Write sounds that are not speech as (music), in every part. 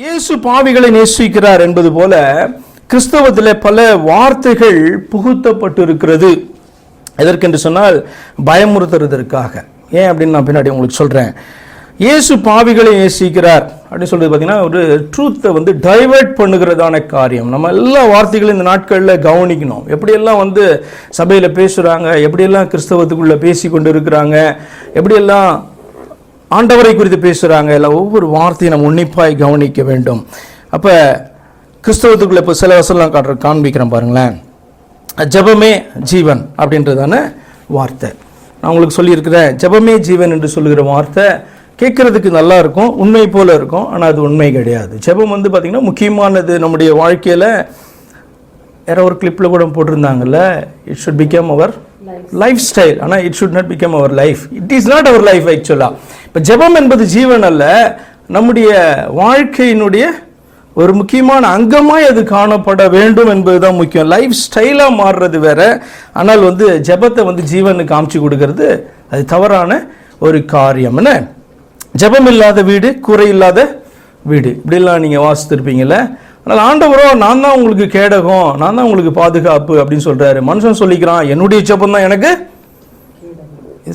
இயேசு பாவிகளை நேசிக்கிறார் என்பது போல கிறிஸ்தவத்தில் பல வார்த்தைகள் புகுத்தப்பட்டிருக்கிறது. எதற்கென்று சொன்னால் பயமுறுத்துறதற்காக. ஏன் அப்படின்னு நான் பின்னாடி உங்களுக்கு சொல்கிறேன் இயேசு பாவிகளை நேசிக்கிறார் அப்படின்னு சொல்றது பார்த்தீங்கன்னா ஒரு ட்ரூத்தை வந்து டைவர்ட் பண்ணுகிறதான காரியம். நம்ம எல்லா வார்த்தைகளும் இந்த நாட்களில் கவனிக்கணும். எப்படியெல்லாம் வந்து சபையில் பேசுகிறாங்க எப்படியெல்லாம் கிறிஸ்தவத்துக்குள்ளே பேசி கொண்டு இருக்கிறாங்க எப்படியெல்லாம் ஆண்டவரை குறித்து பேசுகிறாங்க இல்லை ஒவ்வொரு வார்த்தையும் நம்ம உன்னிப்பாய் கவனிக்க வேண்டும். அப்போ கிறிஸ்தவத்துக்குள்ள இப்போ சில வசலாம் காட்டுற காண்பிக்கிறேன் பாருங்களேன். ஜெபமே ஜீவன் அப்படின்றதான வார்த்தை. நான் உங்களுக்கு சொல்லியிருக்கிறேன் ஜெபமே ஜீவன் என்று சொல்லுகிற வார்த்தை கேட்குறதுக்கு நல்லா இருக்கும் உண்மை போல இருக்கும் ஆனால் அது உண்மை கிடையாது. ஜெபம் வந்து பார்த்திங்கன்னா முக்கியமானது நம்முடைய வாழ்க்கையில். வேற ஒரு கிளிப்பில் கூட போட்டிருந்தாங்கல்ல it should become our life style ஆனால் it should not become our life it is not our life ஆக்சுவலாக இப்போ ஜெபம் என்பது ஜீவன் அல்ல. நம்முடைய வாழ்க்கையினுடைய ஒரு முக்கியமான அங்கமாக அது காணப்பட வேண்டும் என்பது தான் முக்கியம் லைஃப் ஸ்டைலாக மாறுறது வேற. ஆனால் வந்து ஜெபத்தை வந்து ஜீவனுக்கு காமிச்சு கொடுக்கறது அது தவறான ஒரு காரியம். என்ன? ஜெபம் இல்லாத வீடு குறை இல்லாத வீடு. இப்படிலாம் நீங்கள் வாசித்திருப்பீங்கல்ல? ஆனால் ஆண்டவரோ நான் தான் உங்களுக்கு கேடகம் நான் தான் உங்களுக்கு பாதுகாப்பு அப்படின்னு சொல்கிறாரு மனுஷன் சொல்லிக்கிறான் என்னுடைய ஜெபம் தான் எனக்கு?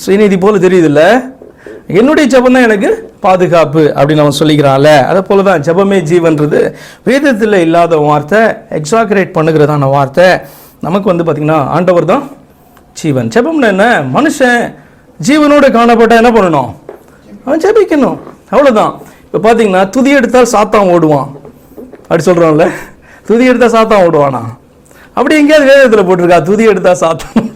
சுயநீதி போல தெரியுதுல்ல. என்னுடைய ஜெபம் தான் எனக்கு பாதுகாப்பு அப்படின்னு அவன் சொல்லிக்கிறான்ல. அதை போல தான் ஜெபமே ஜீவன்றது. வேதத்தில் இல்லாத வார்த்தை எக்ஸாகரேட் பண்ணுகிறதான வார்த்தை. நமக்கு வந்து பார்த்திங்கன்னா ஆண்டவர் தான் ஜீவன். ஜெபம்னா என்ன? மனுஷன் ஜீவனோடு காணப்பட்ட என்ன பண்ணணும்? அவன் ஜெபிக்கணும். அவ்வளோதான் இப்போ பார்த்தீங்கன்னா துதி எடுத்தால் சாத்தான் ஓடுவான். அப்படி சொல்கிறோம்ல துதி எடுத்தால் சாத்தான் ஓடுவானா? அப்படி எங்கேயாவது வேதத்தில் போட்டிருக்கா துதி எடுத்தால் சாத்தான்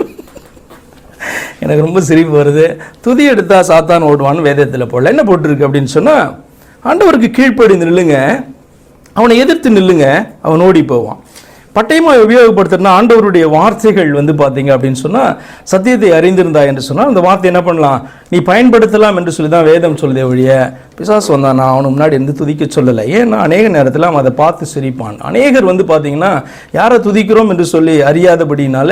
எனக்கு ரொம்ப சிரிப்பு வருது. துதி எடுத்தா சாத்தான் ஓடுவான்னு வேதத்தில் போடல. என்ன போட்டிருக்கு அப்படின்னு சொன்னால் ஆண்டவருக்கு கீழ்ப்படிந்து நில்லுங்க. அவனை எதிர்த்து நில்லுங்க. அவன் ஓடி போவான். பட்டயமாக உபயோகப்படுத்துறதுனா ஆண்டவருடைய வார்த்தைகள் வந்து பார்த்தீங்க அப்படின்னு சொன்னால் சத்தியத்தை அறிந்திருந்தா என்று சொன்னால் அந்த வார்த்தை என்ன பண்ணலாம்? நீ பயன்படுத்தலாம் என்று சொல்லி தான் வேதம் சொல்லுதே ஒழிய பிசாசு வந்தான். நான் அவனை முன்னாடி இருந்து துதிக்க சொல்லலை. ஏன்னா அநேக நேரத்தில் அவன் அதை பார்த்து சிரிப்பான். அநேகர் வந்து பார்த்தீங்கன்னா யாரை துதிக்கிறோம் என்று சொல்லி அறியாதபடினால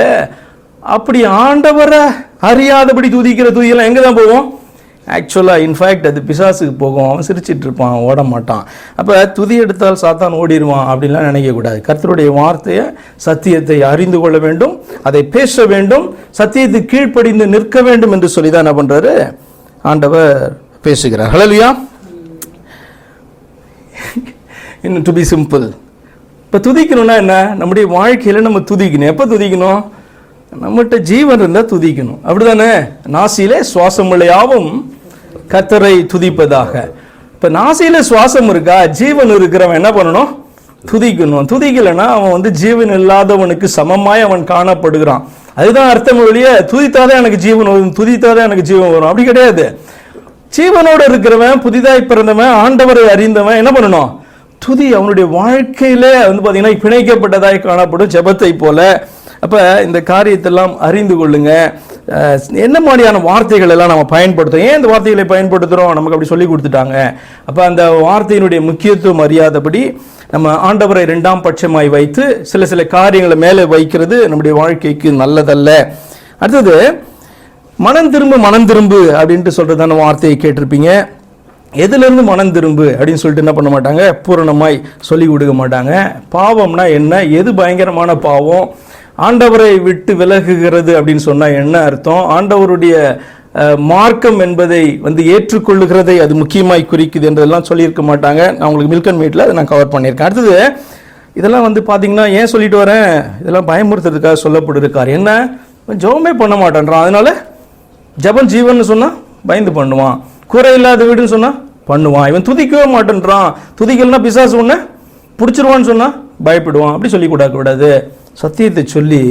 அப்படி ஆண்டவரை அறியாதபடி துதிக்கிற துதியெல்லாம் எங்கே தான் போவோம்? ஆக்சுவலாக இன்ஃபேக்ட் அது பிசாசுக்கு போகும். அவன் சிரிச்சிட்டு இருப்பான் ஓட மாட்டான். அப்போ துதி எடுத்தால் சாத்தான் ஓடிடுவான் அப்படின்லாம் நினைக்கக்கூடாது கர்த்தருடைய வார்த்தையை சத்தியத்தை அறிந்து கொள்ள வேண்டும். அதை பேச வேண்டும். சத்தியத்துக்கு கீழ்ப்படிந்து நிற்க வேண்டும் என்று சொல்லி தான் என்ன பண்ணுறாரு ஆண்டவர் பேசுகிறார். ஹலலியா (laughs) இன்னும் டு பி சிம்பிள் இப்போ துதிக்கணும்னா என்ன? நம்முடைய வாழ்க்கையில் நம்ம துதிக்கணும். எப்போ துதிக்கணும்? நம்மகிட்ட ஜீவன் இருந்தால் துதிக்கணும். அப்படிதானே? நாசியிலே சுவாசம் யாவும் கத்தரை துதிப்பதாக. இப்போ நாசியில சுவாசம் இருக்கா? ஜீவன் இருக்கிறவன் என்ன பண்ணணும்? துதிக்கணும். துதிக்கலைன்னா அவன் வந்து ஜீவன் இல்லாதவனுக்கு சமமாய் அவன் காணப்படுகிறான். அதுதான் அர்த்தம் ஒழிய துதித்தாதான் எனக்கு ஜீவன் வரும் துதித்தாதான் எனக்கு ஜீவன் வரும். அப்படி கிடையாது. ஜீவனோடு இருக்கிறவன் புதிதாய் பிறந்தவன் ஆண்டவரை அறிந்தவன் என்ன பண்ணணும்? துதி அவனுடைய வாழ்க்கையிலே வந்து பார்த்தீங்கன்னா பிணைக்கப்பட்டதாய் காணப்படும் ஜபத்தை போல. அப்போ இந்த காரியத்தெல்லாம் அறிந்து கொள்ளுங்க. என்ன மாதிரியான வார்த்தைகள் எல்லாம் நம்ம பயன்படுத்துறோம்? ஏன் இந்த வார்த்தைகளை பயன்படுத்துகிறோம் நமக்கு அப்படி சொல்லி கொடுத்துட்டாங்க. அப்போ அந்த வார்த்தையினுடைய முக்கியத்துவம் அறியாதபடி நம்ம ஆண்டவரை ரெண்டாம் பட்சமாய் வைத்து சில சில காரியங்களை மேலே வைக்கிறது நம்முடைய வாழ்க்கைக்கு நல்லதல்ல. அடுத்தது மனம் திரும்பு மனம் திரும்பு அப்படின்ட்டு சொல்கிறதான வார்த்தையை கேட்டிருப்பீங்க. எதுலேருந்து மனம் திரும்பு அப்படின்னு சொல்லிட்டு என்ன பண்ண மாட்டாங்க? பூரணமாய் சொல்லி கொடுக்க மாட்டாங்க. பாவம்னா என்ன? எது பயங்கரமான பாவம்? ஆண்டவரை விட்டு விலகுகிறது அப்படின்னு சொன்னால் என்ன அர்த்தம்? ஆண்டவருடைய மார்க்கம் என்பதை வந்து ஏற்றுக்கொள்ளுகிறதை அது முக்கியமாய் குறிக்குது என்றதெல்லாம் சொல்லியிருக்க மாட்டாங்க. நான் உங்களுக்கு மில்கன் மீட்டில் அதை நான் கவர் பண்ணியிருக்கேன். அடுத்தது இதெல்லாம் வந்து பார்த்தீங்கன்னா ஏன் சொல்லிட்டு வரேன்? இதெல்லாம் பயமுறுத்துறதுக்காக சொல்லப்பட்டிருக்கார் என்ன? ஜெபமே பண்ண மாட்டேன்றான். அதனால ஜபம் ஜீவன் சொன்னால் பயந்து பண்ணுவான். குறை இல்லாத வீடுன்னு சொன்னால் பண்ணுவான். இவன் துதிக்கவே மாட்டேன்றான். துதிக்கலன்னா பிசாசு ஒன்று பிடிச்சிருவான்னு சொன்னா பயப்படுவான் அப்படி சொல்லி கூடாது. சத்தியத்தை சொல்லி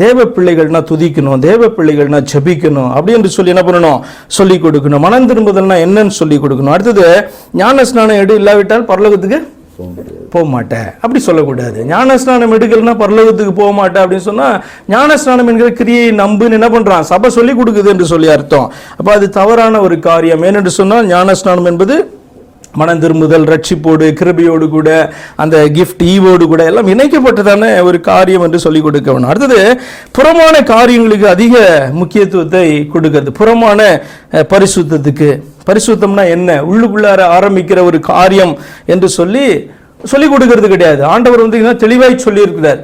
தேவ பிள்ளைகள்னா துதிக்கணும் தேவ பிள்ளைகள்னா ஜபிக்கணும். அப்படி என்று சொல்லி என்ன பண்ணணும்? சொல்லி கொடுக்கணும். மனம் திரும்புதல்னா என்னன்னு சொல்லி கொடுக்கணும். அடுத்தது ஞான ஸ்நானம் எடு இல்லாவிட்டால் பரலோகத்துக்கு போக மாட்டேன் அப்படி சொல்லக்கூடாது. ஞான ஸ்நானம் எடுக்கலன்னா பரலோகத்துக்கு போக மாட்டேன் அப்படின்னு சொன்னா ஞான ஸ்நானம் என்கிற கிரியை நம்புன்னு என்ன பண்றான்? சபை சொல்லி கொடுக்குது என்று சொல்லி அர்த்தம். அப்ப அது தவறான ஒரு காரியம். ஏனென்று சொன்னால் ஞான ஸ்நானம் என்பது மனம் திரும்புதல் ரட்சிப்போடு கிருபையோடு கூட அந்த கிஃப்ட் ஈவோடு கூட எல்லாம் இணைக்கப்பட்டதான ஒரு காரியம் என்று சொல்லிக் கொடுக்க வேணும். அடுத்தது புறமான காரியங்களுக்கு அதிக முக்கியத்துவத்தை கொடுக்கிறது. புறமான பரிசுத்தத்துக்கு. பரிசுத்தம்னா என்ன? உள்ளுக்குள்ளார ஆரம்பிக்கிற ஒரு காரியம் என்று சொல்லி சொல்லிக் கொடுக்கிறது கிடையாது. ஆண்டவர் வந்து தெளிவாய் சொல்லியிருக்கிறார்.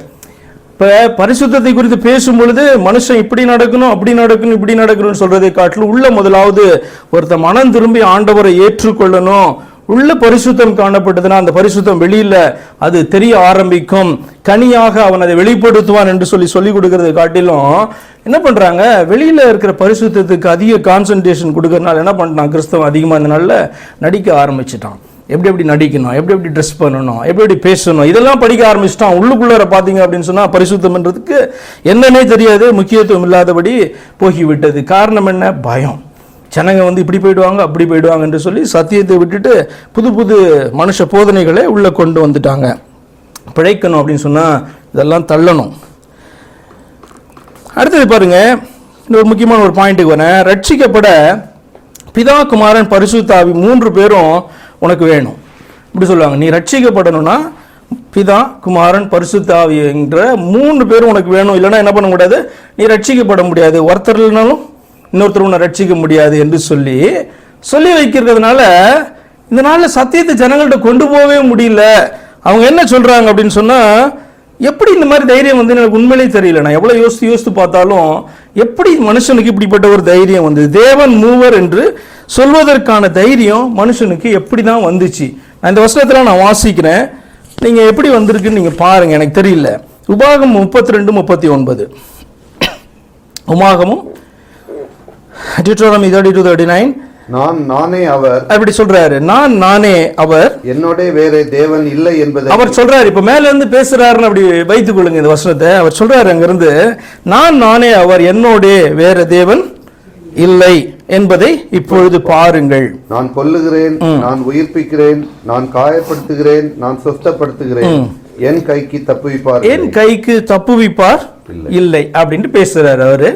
இப்போ பரிசுத்தத்தை குறித்து பேசும் பொழுது மனுஷன் இப்படி நடக்கணும் அப்படி நடக்கணும் இப்படி நடக்கணும்னு சொல்றதை காட்டிலும் உள்ள முதலாவது ஒருத்த மனம் திரும்பி ஆண்டவரை ஏற்றுக்கொள்ளணும். உள்ள பரிசுத்தம் காணப்பட்டதுன்னா அந்த பரிசுத்தம் வெளியில் அது தெரிய ஆரம்பிக்கும். கனியாக அவன் அதை வெளிப்படுத்துவான் என்று சொல்லி சொல்லி கொடுக்கறது காட்டிலும் என்ன பண்ணுறாங்க வெளியில் இருக்கிற பரிசுத்தத்துக்கு அதிக கான்சன்ட்ரேஷன் கொடுக்கறதுனால என்ன பண்றான்? கிறிஸ்தவம் அதிகமாக இருந்தனால நடிக்க ஆரம்பிச்சிட்டான். எப்படி எப்படி நடிக்கணும்? எப்படி எப்படி ட்ரெஸ் பண்ணணும்? எப்படி எப்படி பேசணும்? இதெல்லாம் படிக்க ஆரம்பிச்சிட்டான். உள்ளுக்குள்ளார பார்த்தீங்க அப்படின்னு சொன்னால் பரிசுத்தம்ன்றதுக்கு என்னன்னே தெரியாது. முக்கியத்துவம் இல்லாதபடி போகிவிட்டது. காரணம் என்ன? பயம். ஜனங்க வந்து இப்படி போயிடுவாங்க அப்படி போயிடுவாங்க என்று சொல்லி சத்தியத்தை விட்டுட்டு புது புது மனுஷ போதனைகளை உள்ளே கொண்டு வந்துட்டாங்க. பிழைக்கணும் அப்படின்னு சொன்னால் இதெல்லாம் தள்ளணும். அடுத்தது பாருங்கள் இன்னொரு முக்கியமான ஒரு பாயிண்ட்டுக்கு வரேன். ரட்சிக்கப்பட பிதா குமாரன் பரிசுத்தாவி மூன்று பேரும் உனக்கு வேணும். இப்படி சொல்லுவாங்க. நீ ரட்சிக்கப்படணும்னா பிதா குமாரன் பரிசுத்தாவி என்ற மூன்று பேரும் உனக்கு வேணும். இல்லைன்னா என்ன பண்ண முடியாது? நீ ரட்சிக்கப்பட முடியாது. ஒருத்தர் இல்லைனாலும் இன்னொருத்தர் உன்னை ரட்சிக்க முடியாது என்று சொல்லி சொல்லி வைக்கிறதுனால இந்த நாளில் சத்தியத்தை ஜனங்கள்ட்ட கொண்டு போகவே முடியல. அவங்க என்ன சொல்கிறாங்க அப்படின்னு சொன்னால் எப்படி இந்த மாதிரி தைரியம் வந்து எனக்கு உண்மையிலே தெரியல. நான் எவ்வளோ யோசித்து யோசித்து பார்த்தாலும் எப்படி மனுஷனுக்கு இப்படிப்பட்ட ஒரு தைரியம் வந்து தேவன் மூவர் என்று சொல்வதற்கான தைரியம் மனுஷனுக்கு எப்படி தான் வந்துச்சு? நான் இந்த வருஷத்தில் நான் வாசிக்கிறேன். நீங்கள் எப்படி வந்திருக்குன்னு நீங்கள் பாருங்கள் எனக்கு தெரியல. உபாகம் முப்பத்தி ரெண்டு முப்பத்தி ஒன்பது. உமாகமும் Deuteronomy thirty two thirty nine நான் நானே அவர். அப்படி சொல்றாரு. நான் நானே அவர். என்னோட வேற தேவன் இல்லை என்பதை அவர் சொல்றாரு. இப்ப மேல இருந்து பேசுறாருன்னு அப்படி வைத்துக் கொள்ளுங்க இந்த வசனத்தை. அவர் சொல்றாரு அங்கிருந்து நான் நானே அவர் என்னோடே வேற தேவன் இல்லை என்பதை இப்பொழுது பாருங்கள். நான் கொல்லுகிறேன் நான் உயிர்ப்பிக்கிறேன் நான் காயப்படுத்துகிறேன் நான் சுஸ்தப்படுத்துகிறேன். என் கைக்கு தப்புவிப்பார் என் கைக்கு தப்புவிப்பார் இல்லை அப்படின்ட்டு பேசுறாரு அவரு.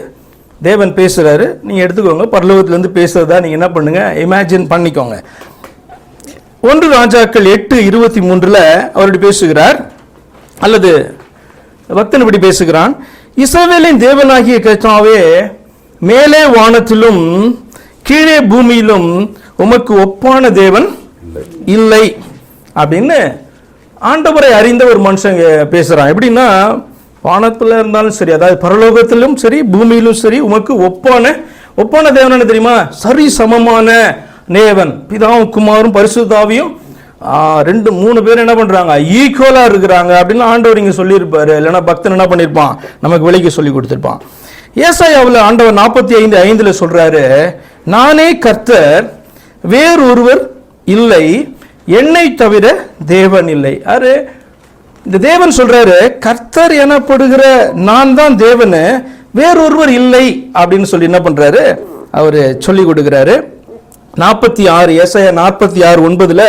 தேவன் பேசுகிறாரு நீங்கள் எடுத்துக்கோங்க. பரலோகத்துலேருந்து பேசுகிறதா பேசுறதா என்ன பண்ணுங்கள் இமேஜின் பண்ணிக்கோங்க. ஒன்று ராஜாக்கள் எட்டு இருபத்தி மூன்றில் அவருடைய பேசுகிறார். அல்லது பக்தன் இப்படி பேசுகிறான். இஸ்ரவேலின் தேவனாகிய கர்த்தாவே மேலே வானத்திலும் கீழே பூமியிலும் உமக்கு ஒப்பான தேவன் இல்லை. அப்படின்னு ஆண்டவரை அறிந்த ஒரு மனுஷன் பேசுகிறான் எப்படின்னா வானத்தில் இருந்தாலும் சரி அதாவது பரலோகத்திலும் சரி பூமியிலும் சரி உமக்கு ஒப்பான ஒப்பான தேவன் தெரியுமா? சரி சமமான தேவன் பிதாவும் குமாரும் பரிசுத்தாவியும் ரெண்டு மூணு பேர் என்ன பண்றாங்க? ஈக்குவலா இருக்கிறாங்க அப்படின்னு ஆண்டவர் இங்க சொல்லியிருப்பாரு. இல்லைன்னா பக்தன் என்ன பண்ணியிருப்பான்? நமக்கு விலைக்கு சொல்லி கொடுத்திருப்பான். ஏசாயாவில் ஆண்டவர் நாற்பத்தி ஐந்து ஐந்துல சொல்றாரு நானே கர்த்தர் வேறொருவர் இல்லை என்னை தவிர தேவன் இல்லை. யாரு? இந்த தேவன் சொல்றாரு கர்த்தர் எனப்படுகிற நான் தான் தேவனு வேறொருவர் இல்லை அப்படின்னு சொல்லி என்ன பண்றாரு? அவரு சொல்லி கொடுக்கிறாரு. நாற்பத்தி ஆறு ஏசாயா நாற்பத்தி ஆறு ஒன்பதுல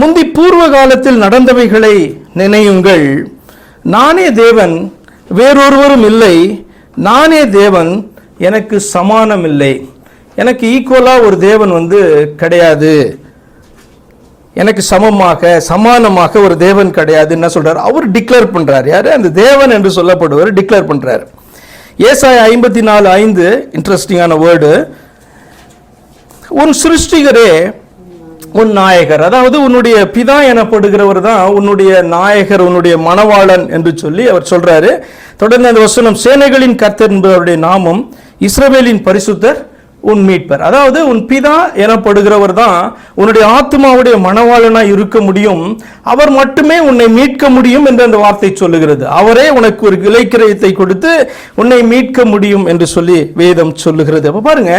முந்தி பூர்வ காலத்தில் நடந்தவைகளை நினையுங்கள். நானே தேவன் வேறொருவரும் இல்லை. நானே தேவன் எனக்கு சமானம் இல்லை எனக்கு ஈக்குவலாக ஒரு தேவன் வந்து கிடையாது. எனக்கு சமமாக சமானமாக ஒரு தேவன் கிடையாது என்ன சொல்கிறார் அவர் டிக்ளேர் பண்ணுறார் யார்? அந்த தேவன் என்று சொல்லப்படுவர் டிக்ளேர் பண்ணுறாரு ஏசாய ஐம்பத்தி நாலு ஐந்து இன்ட்ரெஸ்டிங்கான வேர்டு உன் சிருஷ்டிகரே உன் நாயகர். அதாவது உன்னுடைய பிதா எனப்படுகிறவர் தான் உன்னுடைய நாயகர் உன்னுடைய மணவாளன் என்று சொல்லி அவர் சொல்றாரு. தொடர்ந்து அந்த வசனம் சேனைகளின் கர்த்தர் என்பவருடைய நாமம் இஸ்ரவேலின் பரிசுத்தர் உன் மீட்பர். அதாவது உன் பிதா எனப்படுகிறவர் தான் உன்னுடைய ஆத்மாவுடைய மனவாளனாக இருக்க முடியும். அவர் மட்டுமே உன்னை மீட்க முடியும் என்று அந்த வார்த்தை சொல்லுகிறது. அவரே உனக்கு ஒரு இலைக்கிரயத்தை கொடுத்து உன்னை மீட்க முடியும் என்று சொல்லி வேதம் சொல்லுகிறது. அப்போ பாருங்க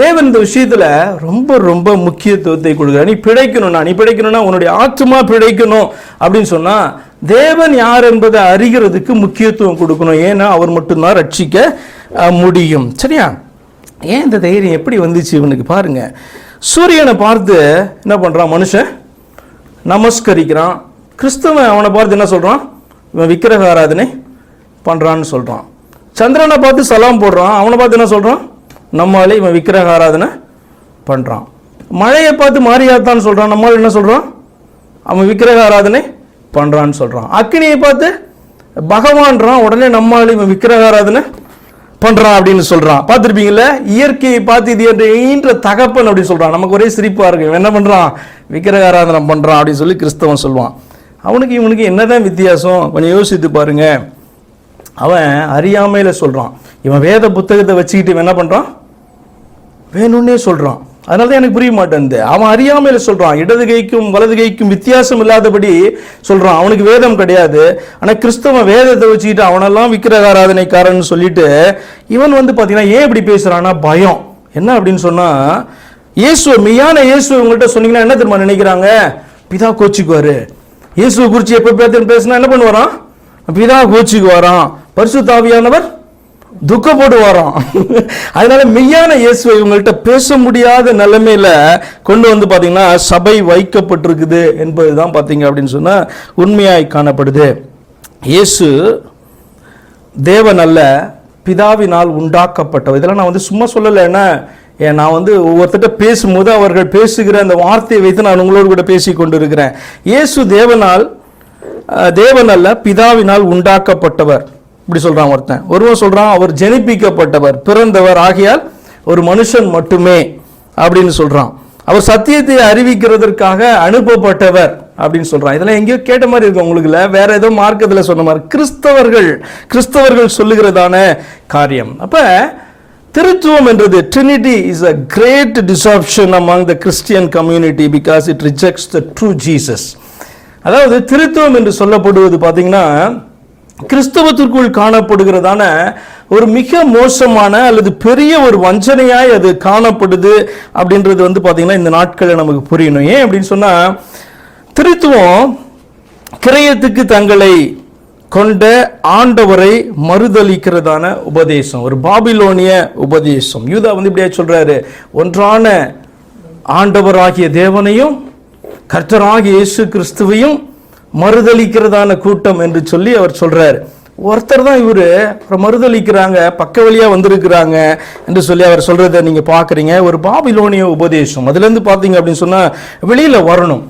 தேவன் இந்த விஷயத்துல ரொம்ப ரொம்ப முக்கியத்துவத்தை கொடுக்குற நீ பிழைக்கணும்னா நீ பிழைக்கணும்னா உன்னுடைய ஆத்மா பிழைக்கணும் அப்படின்னு சொன்னா தேவன் யார் என்பதை அறிகிறதுக்கு முக்கியத்துவம் கொடுக்கணும். ஏன்னா அவர் மட்டும்தான் ரட்சிக்க முடியும். சரியா? ஏன் இந்த தைரியம் எப்படி வந்துச்சு இவனுக்கு பாருங்கள் சூரியனை பார்த்து என்ன பண்ணுறான் மனுஷன்? நமஸ்கரிக்கிறான். கிறிஸ்தவன் அவனை பார்த்து என்ன சொல்கிறான் இவன் விக்கிரக ஆராதனை பண்ணுறான்னு சொல்கிறான் சந்திரனை பார்த்து சலாம் போடுறான். அவனை பார்த்து என்ன சொல்கிறான் நம்மாலே இவன் விக்கிரக ஆராதனை பண்ணுறான் மழையை பார்த்து மாறியாத்தான்னு சொல்கிறான் நம்மால் என்ன சொல்கிறான் அவன் விக்கிரக ஆராதனை பண்ணுறான்னு சொல்கிறான் அக்னியை பார்த்து பகவான்றான். உடனே நம்மால் இவன் விக்கிரக ஆராதனை பண்ணுறான் அப்படின்னு சொல்கிறான் பார்த்துருப்பீங்கள இயற்கையை பார்த்து இது என்று ஈன்ற தகப்பன் அப்படின்னு சொல்கிறான் நமக்கு ஒரே சிரிப்பாக இருக்கு. என்ன பண்ணுறான் விக்கிரகாராதனம் பண்ணுறான் அப்படின்னு சொல்லி கிறிஸ்தவன் சொல்லுவான் அவனுக்கு இவனுக்கு என்னதான் வித்தியாசம்? கொஞ்சம் யோசித்து பாருங்க. அவன் அறியாமையில் சொல்கிறான் இவன் வேத புத்தகத்தை வச்சுக்கிட்டு இவன் என்ன பண்ணுறான் வேணும்னே சொல்கிறான் அதனால தான் எனக்கு புரிய மாட்டேங்குது. அவன் அறியாமையில் சொல்கிறான் இடது கைக்கும் வலது கைக்கும் வித்தியாசம் இல்லாதபடி சொல்கிறான் அவனுக்கு வேதம் கிடையாது. ஆனால் கிறிஸ்தவன் வேதத்தை வச்சுக்கிட்டு அவனெல்லாம் விக்கிரகாராதனைக்காரன் சொல்லிட்டு இவன் வந்து பார்த்தீங்கன்னா ஏன் இப்படி பேசுகிறான்னா பயம். என்ன அப்படின்னு சொன்னால் இயேசு மெய்யான இயேசு உங்கள்கிட்ட சொன்னீங்கன்னா என்ன தெரியுமா நினைக்கிறாங்க? பிதா கோச்சிக்குவார். இயேசுவை குறித்து எப்போ பேத்து பேசுனா என்ன பண்ணுவாரான் பிதா கோச்சிக்கு வரான் பரிசுத்தாவியானவர் துக்கப்பட்டு வரோம். அதனால மெய்யான இயேசுவை இவங்கள்ட்ட பேச முடியாத நிலைமையில கொண்டு வந்து பார்த்தீங்கன்னா சபை வைக்கப்பட்டிருக்குது என்பதுதான் பார்த்தீங்க அப்படின்னு சொன்னால் உண்மையாய் காணப்படுது. இயேசு தேவன் அல்ல பிதாவினால் உண்டாக்கப்பட்டவர். இதெல்லாம் நான் வந்து சும்மா சொல்லலைன்னா ஏன் நான் வந்து ஒவ்வொருத்தட்ட பேசும்போது அவர்கள் பேசுகிற அந்த வார்த்தையை வைத்து நான் உங்களோடு கூட பேசி கொண்டிருக்கிறேன். இயேசு தேவனால் தேவன் அல்ல பிதாவினால் உண்டாக்கப்பட்டவர். இப்படி சொல்கிறான் ஒருத்தன். ஒருவன் சொல்கிறான் அவர் ஜெனிப்பிக்கப்பட்டவர் பிறந்தவர் ஆகியால் ஒரு மனுஷன் மட்டுமே அப்படின்னு சொல்கிறான் அவர் சத்தியத்தை அறிவிக்கிறதற்காக அனுப்பப்பட்டவர் அப்படின்னு சொல்கிறான் இதெல்லாம் எங்கேயோ கேட்ட மாதிரி இருக்கும் உங்களுக்குல வேற ஏதோ மார்க்கத்தில் சொன்ன மாதிரி. கிறிஸ்தவர்கள் கிறிஸ்தவர்கள் சொல்லுகிறதான காரியம். அப்போ திருத்துவம் என்றது Trinity is a great deception among the Christian community because it rejects the true Jesus அதாவது திருத்துவம் என்று சொல்லப்படுவது பார்த்தீங்கன்னா கிறிஸ்தவத்திற்குள் காணப்படுகிறதான ஒரு மிக மோசமான அல்லது பெரிய ஒரு வஞ்சனையாய் அது காணப்படுது அப்படின்றது வந்து பார்த்தீங்கன்னா இந்த நாட்களில் நமக்கு புரியணும். ஏன் அப்படின்னு சொன்னால் திருத்துவம் கிரயத்துக்கு தங்களை கொண்ட ஆண்டவரை மறுதலிக்கிறதான உபதேசம். ஒரு பாபிலோனிய உபதேசம். யூதா வந்து இப்படியா சொல்கிறாரு ஒன்றான ஆண்டவராகிய தேவனையும் கர்த்தராகிய இயேசு கிறிஸ்துவையும் மறுதளிக்கிறதான கூட்டம் என்று சொல்லி அவர் சொல்றார். ஒருத்தர் தான் இவர். அப்புறம் மறுதளிக்கிறாங்க பக்க வழியாக வந்திருக்கிறாங்க என்று சொல்லி அவர் சொல்கிறத நீங்கள் பார்க்குறீங்க. ஒரு பாபிலோனிய உபதேசம். அதுலேருந்து பார்த்தீங்க அப்படின்னு சொன்னால் வெளியில் வரணும்.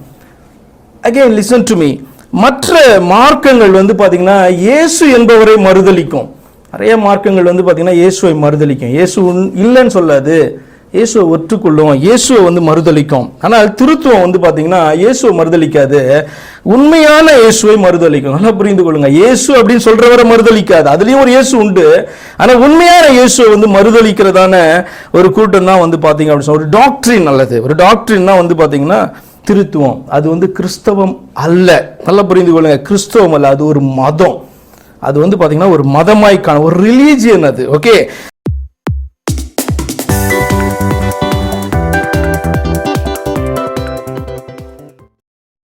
அகைன் லிசன் டு மீ மற்ற மார்க்கங்கள் வந்து பார்த்தீங்கன்னா இயேசு என்பவரை மறுதளிக்கும் நிறைய மார்க்கங்கள் வந்து பார்த்தீங்கன்னா இயேசுவை மறுதளிக்கும் இயேசு உன்- இல்லைன்னு சொல்லாது. இயேசுவை ஒற்றுக்கொள்ளும் இயேசுவை வந்து மறுதளிக்கும். ஆனால் திருத்துவம் வந்து பார்த்தீங்கன்னா இயேசுவை மறுதளிக்காது. உண்மையான இயேசுவை மறுதளிக்கும். நல்லா புரிந்து கொள்ளுங்க. இயேசு அப்படின்னு சொல்றவரை மறுதளிக்காது. அதுலேயும் ஒரு இயேசு உண்டு. ஆனால் உண்மையான இயேசுவை வந்து மறுதளிக்கிறதான ஒரு கூட்டம் தான் வந்து பார்த்தீங்க அப்படின்னு ஒரு டாக்டரின் நல்லது. ஒரு டாக்டரின்னா வந்து பார்த்தீங்கன்னா திருத்துவம். அது வந்து கிறிஸ்தவம் அல்ல. நல்லா புரிந்து கொள்ளுங்க. கிறிஸ்தவம் அல்ல. அது ஒரு மதம். அது வந்து பார்த்தீங்கன்னா ஒரு மதமாய்க்கான ஒரு ரிலீஜியன் அது. ஓகே